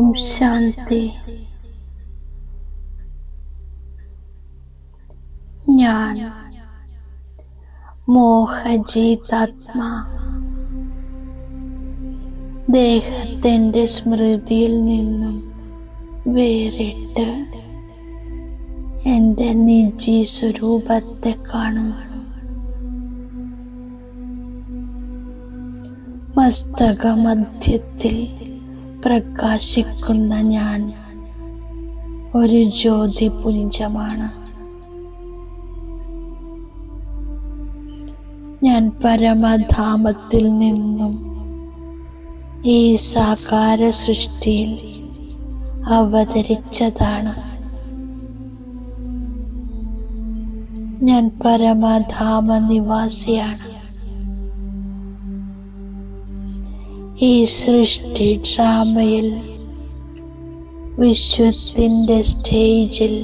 ഓം ശാന്തി. ഞാൻ മോഹജീതാത്മാ. ദേഹത്തിന്റെ സ്മൃതിയിൽ നിന്നും വേറിട്ട് എന്റെ നിജി സ്വരൂപത്തെ കാണുന്നു മസ്തകമധ്യത്തിൽ പ്രകാശിക്കുന്ന ഞാൻ ഒരു ജ്യോതിപുഞ്ചമാണ് ഞാൻ പരമധാമത്തിൽ നിന്നും ഈ സാകാര സൃഷ്ടിയിൽ അവതരിച്ചതാണ്. ഞാൻ പരമധാമ നിവാസിയാണ് ഈ സൃഷ്ടി ഡ്രാമയിൽ വിശ്വത്തിന്റെ സ്റ്റേജിൽ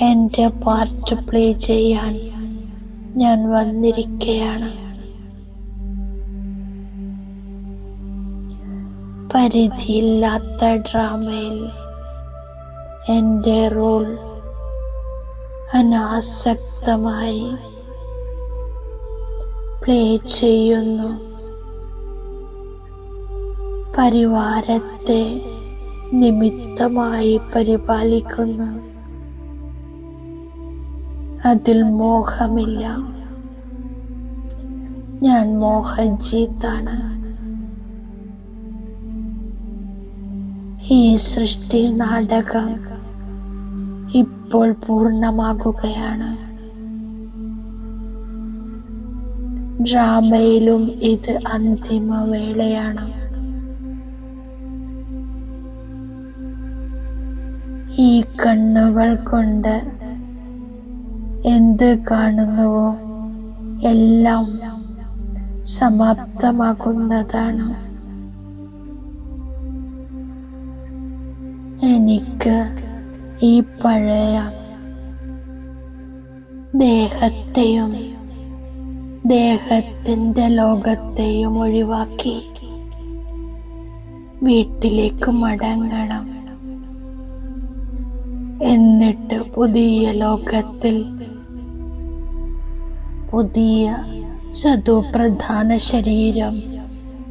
എന്റെ പാർട്ട് പ്ലേ ചെയ്യാൻ ഞാൻ വന്നിരിക്കുകയാണ് പരിധിയില്ലാത്ത ഡ്രാമയിൽ എന്റെ റോൾ അനാസക്തമായി പ്ലേ ചെയ്യുന്നു. പരിവാരത്തെ നിമിത്തമായി പരിപാലിക്കുന്നു. അതിൽ മോഹമില്ല. ഞാൻ മോഹജീത്താണ്. ഈ സൃഷ്ടി നാടകം ഇപ്പോൾ പൂർണമാകുകയാണ്. ഡ്രാമയിലും ഇത് അന്തിമ വേളയാണ് കണ്ണുകൾ കൊണ്ട് എന്ത് കാണുന്നുവോ എല്ലാം സമാപ്തമാകുന്നതാണ്. എനിക്ക് ഈ പഴയ ദേഹത്തെയും ദേഹത്തിന്റെ ലോകത്തെയും ഒഴിവാക്കി വീട്ടിലേക്ക് മടങ്ങണം. എന്നിട്ട് പുതിയ ലോകത്തിൽ പുതിയ സതുപ്രധാന ശരീരം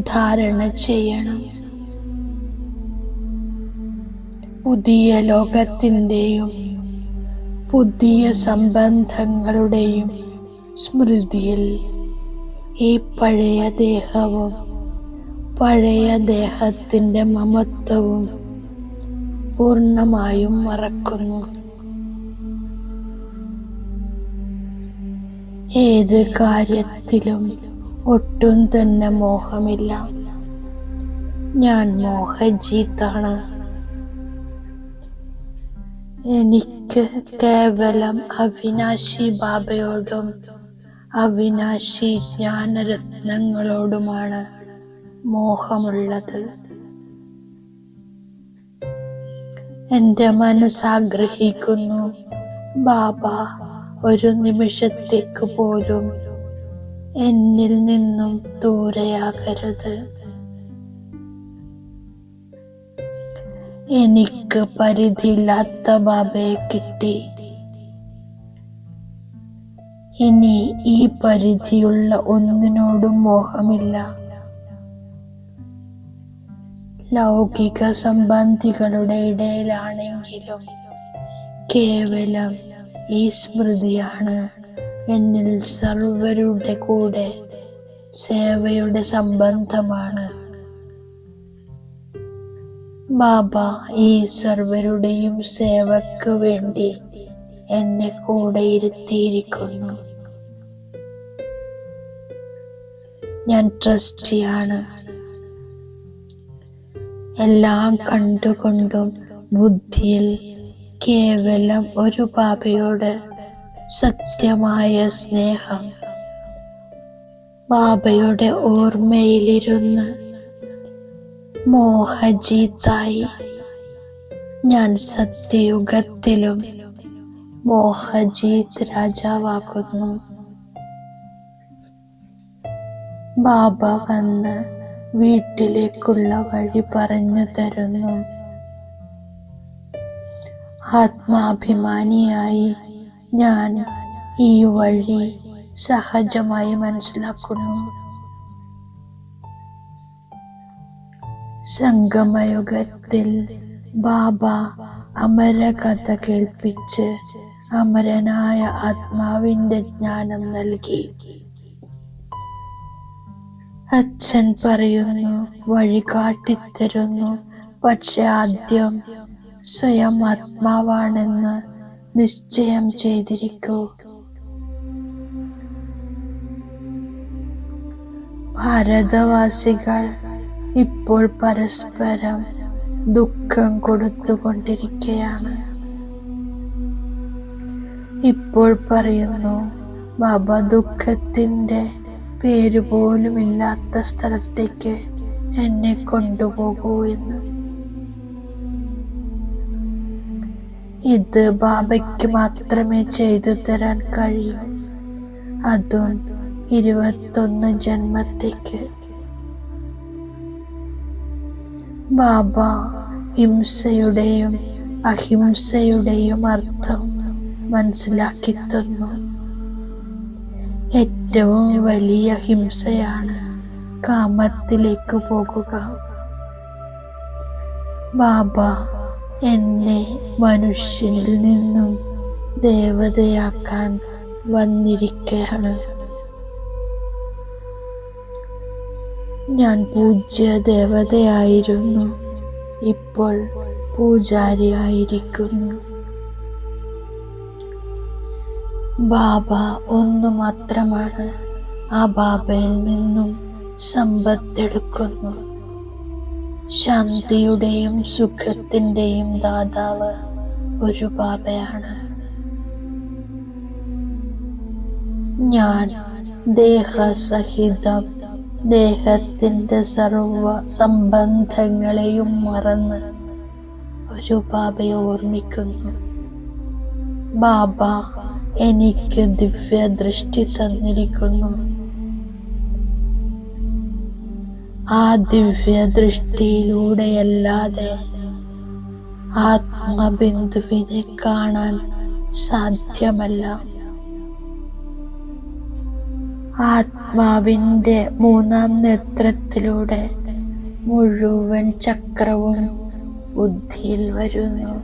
ധാരണ ചെയ്യണം. പുതിയ ലോകത്തിന്റെയും പുതിയ സംബന്ധങ്ങളുടെയും സ്മൃതിയിൽ ഈ പഴയ ദേഹവും പഴയ ദേഹത്തിന്റെ മമത്വവും പൂർണമായും മറക്കുന്നു. ഏത് കാര്യത്തിലും ഒട്ടും തന്നെ മോഹമില്ല. ഞാൻ മോഹജീത്താണ്. എനിക്ക് കേവലം അവിനാശി ബാബയോടും അവിനാശി ജ്ഞാനരത്നങ്ങളോടുമാണ് മോഹമുള്ളത്. എന്റെ മനസ്സാഗ്രഹിക്കുന്നു ബാബ. ഒരു നിമിഷത്തേക്ക് പോലും എന്നിൽ നിന്നും ദൂരെയാകരുത്. എനിക്ക് പരിധിയില്ലാത്ത ബാബയെ കിട്ടി. ഇനി ഈ പരിധിയുള്ള ഒന്നിനോടും മോഹമില്ല. ലൗകിക സംബന്ധികളുടെ ഇടയിലാണെങ്കിലും കേവലം ഈ സ്മൃതിയാണ് എന്നിൽ സർവരുടെ കൂടെ സേവയുടെ സംബന്ധമാണ്. ബാബ ഈ സർവരുടെയും സേവക്ക് വേണ്ടി എന്നെ കൂടെ ഇരുത്തിയിരിക്കുന്നു. ഞാൻ ട്രസ്റ്റിയാണ്. എല്ലാം കണ്ടുകൊണ്ടും ബുദ്ധിയിൽ കേവലം ഒരു ബാബയോട് സത്യമായ സ്നേഹം. ബാബയുടെ ഓർമ്മയിലിരുന്ന് മോഹജീത്തായി ഞാൻ സത്യയുഗത്തിലും മോഹജീത് രാജാവാകുന്നു. ബാബ വന്ന് വീട്ടിലേക്കുള്ള വഴി പറഞ്ഞു തരുന്നു. ആത്മാഭിമാനിയായി ഞാൻ ഈ വഴി സഹജമായി മനസ്സിലാക്കുന്നു. സംഗമയുഗത്തിൽ ബാബ അമര കഥ കേൾപ്പിച്ച് അമരനായ ആത്മാവിന്റെ ജ്ഞാനം നൽകി. അച്ഛൻ പറയുന്നു വഴി കാട്ടിത്തരുന്നു. പക്ഷെ ആദ്യം സ്വയം ആത്മാവാണെന്ന് നിശ്ചയം ചെയ്തിരിക്കൂ. ഭാരതവാസികൾ ഇപ്പോൾ പരസ്പരം ദുഃഖം കൊടുത്തുകൊണ്ടിരിക്കുകയാണ്. ഇപ്പോൾ പറയുന്നു ബാബ ദുഃഖത്തിന്റെ പേര് പോലും ഇല്ലാത്ത സ്ഥലത്തേക്ക് എന്നെ കൊണ്ടുപോകൂ എന്ന്. ഇത് ബാബയ്ക്ക് മാത്രമേ ചെയ്തു തരാൻ കഴിയൂ. അതും ഇരുപത്തൊന്ന് ജന്മത്തേക്ക്. ബാബ ഹിംസയുടെയും അഹിംസയുടെയും അർത്ഥം മനസ്സിലാക്കി തന്നു. ഏറ്റവും വലിയ ഹിംസയാണ് കാമത്തിലേക്ക് പോകുക. ബാബ എന്നെ മനുഷ്യനിൽ നിന്നും ദേവതയാക്കാൻ വന്നിരിക്കുകയാണ് ഞാൻ പൂജ്യ ദേവതയായിരുന്നു. ഇപ്പോൾ പൂജാരിയായിരിക്കുന്നു. ബാബ ഒന്നു മാത്രമാണ് ആ ബാബയിൽ നിന്നും സമ്പത്തെടുക്കുന്നു. ശാന്തിയുടെയും സുഖത്തിന്റെയും ദാതാവ് ഒരു ബാബയാണ്. ഞാൻ ദേഹസഹിതം ദേഹത്തിന്റെ സർവ സംബന്ധങ്ങളെയും മറന്ന് ഒരു ബാബയെ ഓർമ്മിക്കുന്നു. ബാബ എനിക്ക് ദിവ്യ ദൃഷ്ടി തന്നിരിക്കുന്നു. ആ ദിവ്യ ദൃഷ്ടിയിലൂടെയല്ലാതെ ആത്മബിന്ദുവിനെ കാണാൻ സാധ്യമല്ല. ആത്മാവിന്റെ മൂന്നാം നേത്രത്തിലൂടെ മുഴുവൻ ചക്രവും ബുദ്ധിയിൽ വരുന്നു.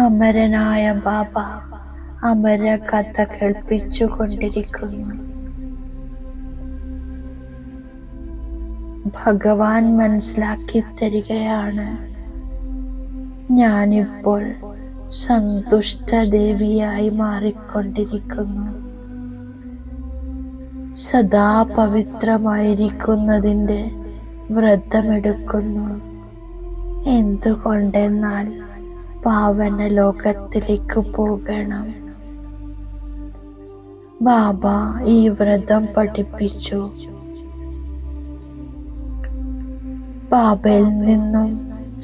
അമരനായ ബാബ അമര കഥ കേൾപ്പിച്ചു കൊണ്ടിരിക്കുന്നു ഭഗവാൻ മനസ്സിലാക്കി തരികയാണ്. ഞാനിപ്പോൾ സന്തുഷ്ട ദേവിയായി മാറിക്കൊണ്ടിരിക്കുന്നു. സദാ പവിത്രമായിരിക്കുന്നതിന്റെ വ്രതമെടുക്കുന്നു. എന്തുകൊണ്ടെന്നാൽ പാവന ലോകത്തിലേക്ക് പോകണം. ബാബ ഈ വ്രതം പഠിപ്പിച്ചു. ബാബയിൽ നിന്നും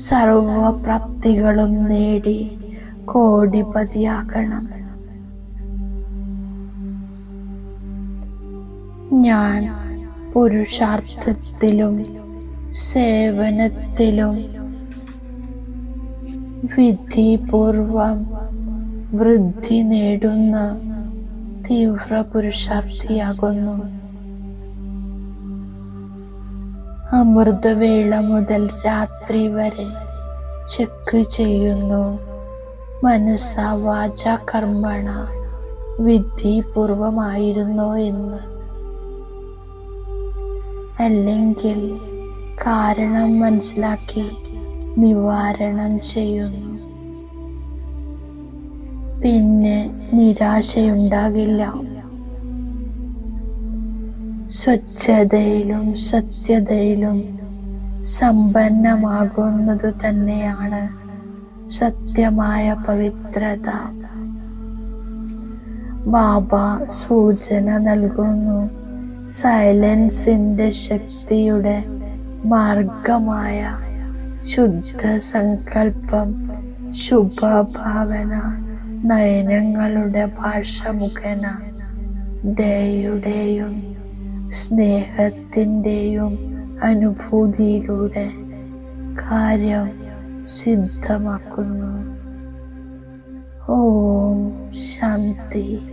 സർവപ്രാപ്തികളും നേടി കോടിപതിയാകണം. ഞാൻ പുരുഷാർത്ഥത്തിലും സേവനത്തിലും വിധിപൂർവം വൃദ്ധി നേടുന്ന തീവ്ര പുരുഷാർത്ഥിയാകുന്നു അമൃതവേള മുതൽ രാത്രി വരെ ചെക്ക് ചെയ്യുന്നു. മനസ്സ വാച കർമ്മണ വിധിപൂർവമായിരുന്നോ എന്ന്. അല്ലെങ്കിൽ കാരണം മനസ്സിലാക്കി നിവാരണം ചെയ്യുന്നു. പിന്നെ നിരാശയുണ്ടാകില്ല. സ്വച്ഛതയിലും സത്യതയിലും സമ്പന്നമാകുന്നത് തന്നെയാണ് സത്യമായ പവിത്രത. ബാബ സൂചന നൽകുന്നു. സൈലൻസിന്റെ ശക്തിയുടെ മാർഗമായ ശുദ്ധ സങ്കല്പം ശുഭഭാവന നയനങ്ങളുടെ ഭാഷ മുഖേന ദയുടെയും സ്നേഹത്തിന്റെയും അനുഭൂതിയിലൂടെ കാര്യം സിദ്ധമാക്കുന്നു. ഓം ശാന്തി.